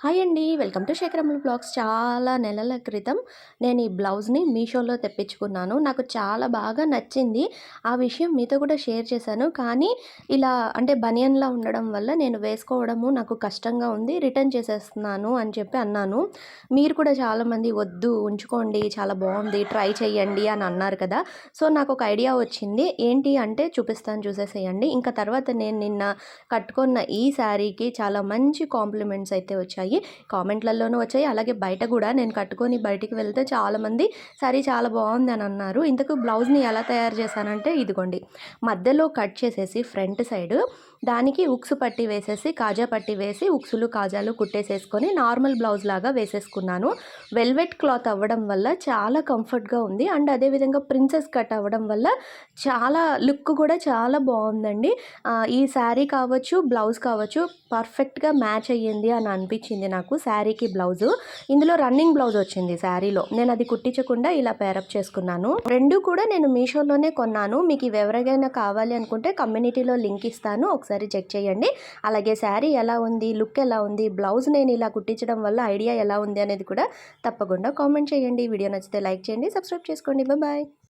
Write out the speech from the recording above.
Hi అండి. Welcome to శేఖరముల blogs. చాలా నెలల క్రితం నేను ఈ బ్లౌజ్ని మీషోలో తెప్పించుకున్నాను. నాకు చాలా బాగా నచ్చింది. ఆ విషయం మీతో కూడా షేర్ చేశాను. కానీ ఇలా అంటే బనియన్లా ఉండడం వల్ల నేను వేసుకోవడము నాకు కష్టంగా ఉంది. రిటర్న్ చేసేస్తున్నాను అని చెప్పి అన్నాను. మీరు కూడా చాలామంది వద్దు ఉంచుకోండి చాలా బాగుంది ట్రై చేయండి అని అన్నారు కదా. సో నాకు ఒక ఐడియా వచ్చింది. ఏంటి అంటే చూపిస్తాను చూసేసేయండి. ఇంకా తర్వాత నేను నిన్న కట్టుకున్న ఈ శారీకి చాలా మంచి కాంప్లిమెంట్స్ అయితే వచ్చాయి. కామెంట్లలోనూ వచ్చాయి. అలాగే బయట కూడా నేను కట్టుకొని బయటికి వెళ్తే చాలామంది సరే చాలా బాగుంది అని అన్నారు. ఇంతకు బ్లౌజ్ని ఎలా తయారు చేశానంటే ఇదిగోండి. మధ్యలో కట్ చేసేసి ఫ్రంట్ సైడ్ దానికి ఉక్సు పట్టి వేసేసి కాజా పట్టి వేసి ఉక్సులు కాజాలు కుట్టేసేసుకొని నార్మల్ బ్లౌజ్ లాగా వేసేసుకున్నాను. వెల్వెట్ క్లాత్ అవ్వడం వల్ల చాలా కంఫర్ట్గా ఉంది. అండ్ అదేవిధంగా ప్రిన్సెస్ కట్ అవ్వడం వల్ల చాలా లుక్ కూడా చాలా బాగుందండి. ఈ శారీ కావచ్చు బ్లౌజ్ కావచ్చు పర్ఫెక్ట్గా మ్యాచ్ అయ్యింది అని అనిపించింది. నాకు శారీకి బ్లౌజు. ఇందులో రన్నింగ్ బ్లౌజ్ వచ్చింది శారీలో. నేను అది కుట్టించకుండా ఇలా పేరప్ చేసుకున్నాను. రెండు కూడా నేను మీషోలోనే కొన్నాను. మీకు ఇవి ఎవరికైనా కావాలి అనుకుంటే కమ్యూనిటీలో లింక్ ఇస్తాను. ఒకసారి చెక్ చేయండి. అలాగే శారీ ఎలా ఉంది లుక్ ఎలా ఉంది బ్లౌజ్ నేను ఇలా కుట్టించడం వల్ల ఐడియా ఎలా ఉంది అనేది కూడా తప్పకుండా కామెంట్ చేయండి. వీడియో నచ్చితే లైక్ చేయండి సబ్స్క్రైబ్ చేసుకోండి. బాయ్.